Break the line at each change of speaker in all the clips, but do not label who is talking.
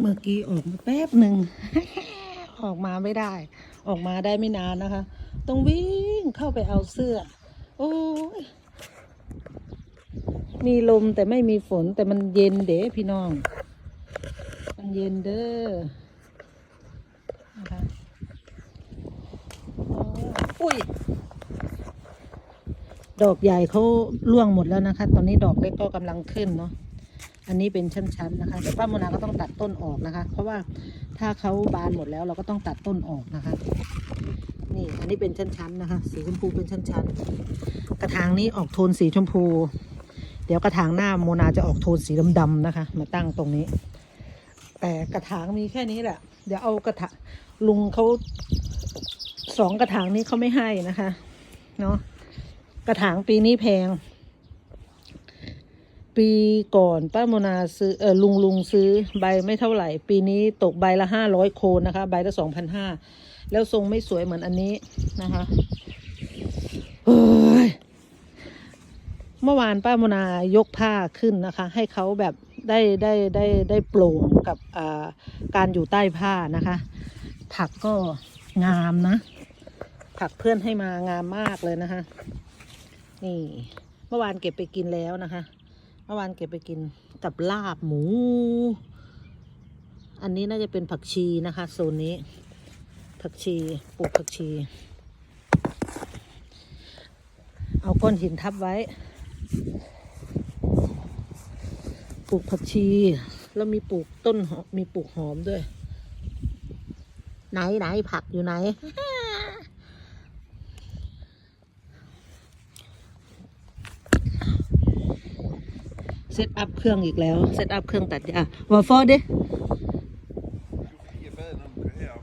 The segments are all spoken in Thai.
เมื่อกี้ออกมาแป๊บหนึ่ง ออกมาไม่ได้ ออกมาได้ไม่นานนะคะ ต้องวิ่งเข้าไปเอาเสื้อ โอ้ย มีลมแต่ไม่มีฝนแต่มันเย็นเด้พี่น้อง มันเย็นเด้อนะคะโอ้อุ้ย ดอกใหญ่เขาร่วงหมดแล้วนะคะ ตอนนี้ดอกเล็กก็กำลังขึ้นเนาะ อันนี้เป็นชั้นๆนะคะแต่ป้าโมนาก็ต้องตัดต้นออกนะคะ เพราะว่าถ้าเขาบานหมดแล้วเราก็ต้องตัดต้นออกนะคะ นี่อันนี้เป็นชั้นๆนะคะ สีชมพูเป็นชั้นๆกระถางนี้ออกโทนสีชมพู เดี๋ยวกระถางหน้าโมนาจะออกโทนสีดำๆนะคะ มาตั้งตรงนี้ แต่กระถางมีแค่นี้แหละ เดี๋ยวเอากระถางลุงเขาสองกระถางนี้เขาไม่ให้นะคะเนาะกระถางปีนี้แพง ปีก่อนป้าโมนาซื้อเออลุงลุงซื้อใบไม่เท่าไหร่ ปีนี้ตกใบละห้าร้อยโคนนะคะ ใบละสองพันห้าแล้วทรงไม่สวยเหมือนอันนี้นะคะเเมื่อวานป้าโมนายกผ้าขึ้นนะคะ ให้เขาแบบได้ได้ได้ได้โปร่งกับการอยู่ใต้ผ้านะคะ ผักก็งามนะ ผักเพื่อนให้มางามมากเลยนะคะ นี่ เมื่อวานเก็บไปกินแล้วนะคะ มื่อวานเก็บไปกินกับลาบหมู อันนี้น่าจะเป็นผักชีนะคะโซนนี้ ผักชีปลูกผักชี เอาก้อนหินทับไว้ปลูกผักชี แล้วมีปลูกต้นหอมมีปลูกหอมด้วย ไหนไหนผักอยู่ไหน ซตอัพเครื่องอีกแล้ว เซตอัพเครื่องตัดหญ้าวอฟอร์ดิ
Du får fire bad, når du kører herop.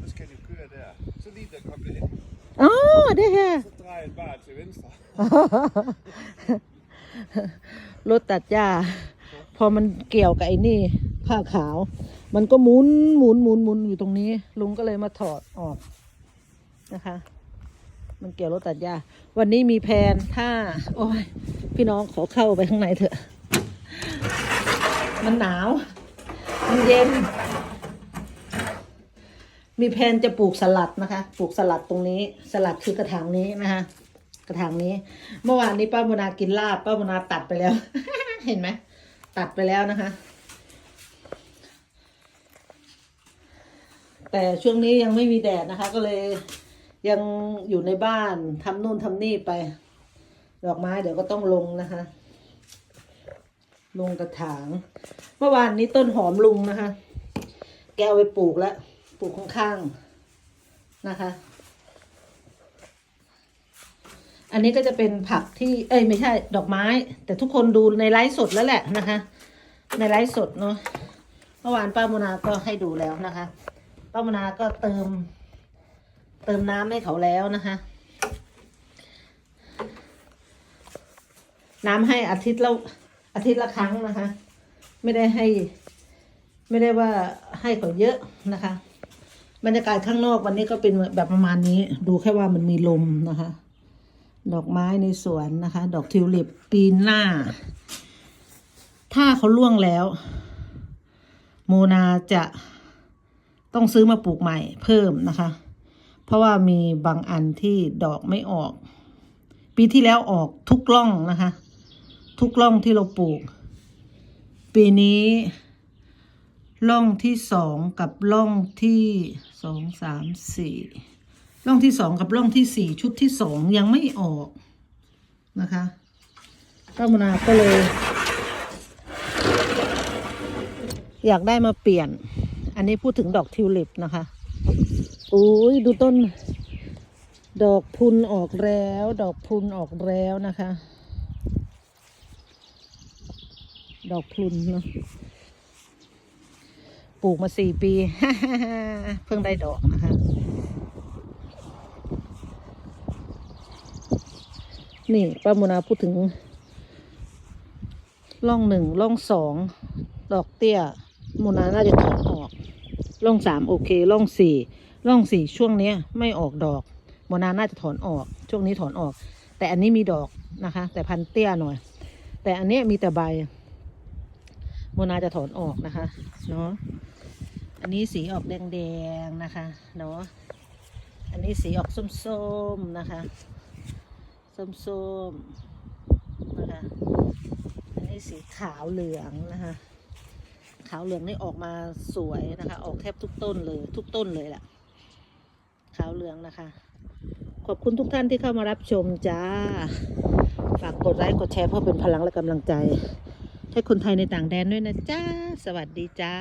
Så skal du køre der. Så lige der koblet ind.
อ๋อได้แค่
Så drejer den bare til venstre.
รถตัดหญ้า พอมันเกี่ยวกับไอ้นี่ผ้าขาว มันก็หมุนหมุนหมุนหมุนอยู่ตรงนี้ ลุงก็เลยมาถอดออกนะคะ มันเกี่ยวรถตัดหญ้าวันนี้มีแผนถ้า โอ้ย พี่น้องขอเข้าไปข้างในเถอะ มันหนาว มันเย็น มีแผนจะปลูกสลัดนะคะ ปลูกสลัดตรงนี้ สลัดคือกระถางนี้นะคะ กระถางนี้ เมื่อวานนี้ป้าโมนากินลาบ ป้าโมนาตัดไปแล้ว เห็นไหม ตัดไปแล้วนะคะ แต่ช่วงนี้ยังไม่มีแดดนะคะ ก็เลย ยังอยู่ในบ้านทำนู่นทำนี่ไป ดอกไม้เดี๋ยวก็ต้องลงนะคะ ลงกระถาง เมื่อวานนี้ต้นหอมลุงนะคะ แกเอาไปปลูกแล้ว ปลูกข้างๆนะคะ อันนี้ก็จะเป็นผักที่ เอ้ยไม่ใช่ดอกไม้ แต่ทุกคนดูในไลฟ์สดแล้วแหละนะคะ ในไลฟ์สดเนาะเมื่อวานป้าโมนาก็ให้ดูแล้วนะคะ ป้าโมนาก็เติม เติมน้ำให้เขาแล้วนะคะ น้ำให้อาทิตย์ละอาทิตย์ละครั้งนะคะ ไม่ได้ให้ ไม่ได้ว่าให้เขาเยอะนะคะ บรรยากาศข้างนอกวันนี้ก็เป็นแบบประมาณนี้ ดูแค่ว่ามันมีลมนะคะ ดอกไม้ในสวนนะคะ ดอกทิวลิปปีหน้า ถ้าเขาล่วงแล้ว โมนาจะต้องซื้อมาปลูกใหม่เพิ่มนะคะ ราะว่ามีบางอันที่ดอกไม่ออก ปีที่แล้วออกทุกร่องนะคะ ทุกร่องที่เราปลูก ปีนี้ร่องที่สองกับร่องที่สองสามสี่ร่องที่สองกับร่องที่สี่ชุดที่สองยังไม่ออกนะคะป้ามนาก็เลย อยากได้มาเปลี่ยน อันนี้พูดถึงดอกทิวลิปนะคะ อุ้ยดูต้น ดอกพุนออกแล้ว ดอกพุนออกแล้วนะคะ ดอกพุนเนาะปลูกมาสี่ปีเพิ่งได้ดอกนะคะ นี่ป้าโมนาพูดถึงร่องหนึ่งร่องสองดอกเตี้ยโมนาน่าจะถอนออกร่องสามโอเคร่องสี่ ร่องสี่ช่วงเนี้ยไม่ออกดอกโมนาน่าจะถอนออก ช่วงนี้ถอนออก แต่อันนี้มีดอกนะคะ แต่พันเตี้ยหน่อย แต่อันเนี้ยมีแต่ใบโมนาจะถอนออกนะคะเนาะอันนี้สีออกแดงๆนะคะเนาะอันนี้สีออกส้มๆนะคะส้มๆนะคะอันนี้สีขาวเหลืองนะคะขาวเหลืองนี่ออกมาสวยนะคะ ออกแทบทุกต้นเลย ทุกต้นเลยแหละ ขาวเหลืองนะคะ ขอบคุณทุกท่านที่เข้ามารับชมจ้า ฝากกดไลค์กดแชร์เพื่อเป็นพลังและกำลังใจ ให้คนไทยในต่างแดนด้วยนะจ้า สวัสดีจ้า